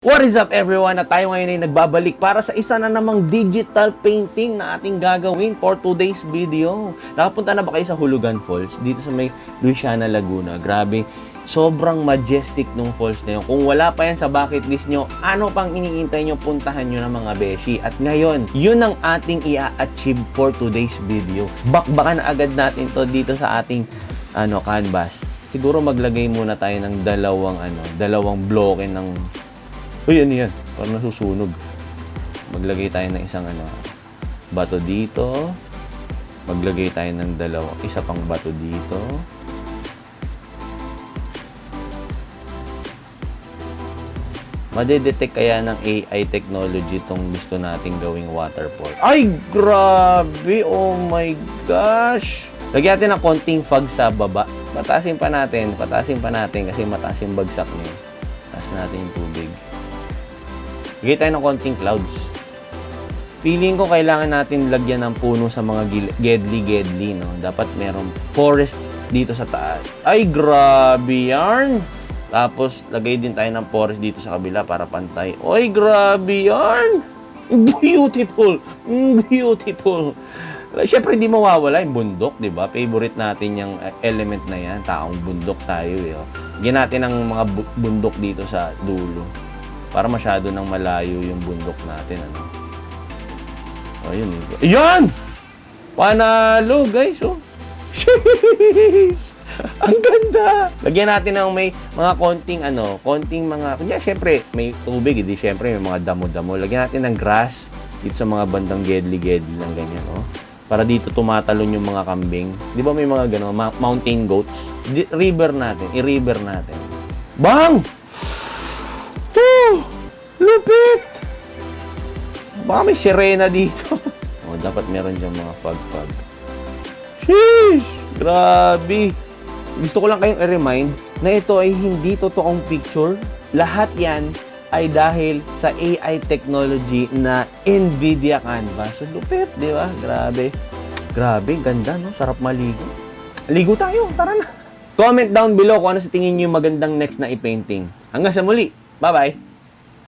What is up everyone? At tayo ngayon ay nagbabalik para sa isa na namang digital painting na ating gagawin for today's video. Nakapunta na ba kayo sa Hulugan Falls? Dito sa may Luciana, Laguna. Grabe, sobrang majestic nung falls na yun. Kung wala pa yan sa bucket list nyo, ano pang iniintay nyo, puntahan nyo ng mga beshi. At ngayon, yun ang ating i-achieve for today's video. Bakbakan na agad natin to dito sa ating ano canvas. Siguro maglagay muna tayo ng dalawang ano, dalawang bloke ng Uy, ano yan? Parang nasusunog. Maglagay tayo ng isang ano, bato dito. Maglagay tayo ng dalawa, isa pang bato dito. Madedetect kaya ng AI technology itong gusto nating gawing waterfall. Ay, grabe! Oh my gosh! Lagyan natin ng konting fog sa baba. Patasin pa natin, patasin pa natin kasi mataas yung bagsak niya. Taas natin yung tubig. Lagay tayo ng konting clouds. Feeling ko kailangan natin lagyan ng puno sa mga gedli-gedli, no? Dapat merong forest dito sa taas. Ay, grabe yarn! Tapos, lagay din tayo ng forest dito sa kabila para pantay. Ay, grabe yarn! Beautiful! Mm, Beautiful! Siyempre, hindi mawawala yung bundok, di ba? Favorite natin yung eh, element na yan. Taong bundok tayo, eh. oh. Bigyan natin ng mga bu- bundok dito sa dulo. Para masyado nang malayo yung bundok natin, ano? Ayun. eh. Yan! Panalo, guys, oh. Ang ganda! Lagyan natin ng may mga konting ano, konting mga, kunya syempre may tubig, hindi syempre may mga damo-damo. Lagyan natin ng grass dito sa mga bandang gedli-gedli ng ganyan, oh. Para dito tumatalon yung mga kambing. Di ba may mga gano'n, mountain goats? Di- river natin, i-river natin. Bang! Lupit! Baka may sirena dito. oh, dapat meron dyan mga fog-fog. Sheesh! Grabe! Gusto ko lang kayong i-remind na ito ay hindi totoong picture. Lahat yan ay dahil sa AI technology na NVIDIA Canvas. So, lupit, di ba? Grabe. Grabe, ganda, no? Sarap maligo. Ligo tayo, tara na. Comment down below kung ano sa tingin nyo yung magandang next na i-painting. Hanggang sa muli. Bye-bye!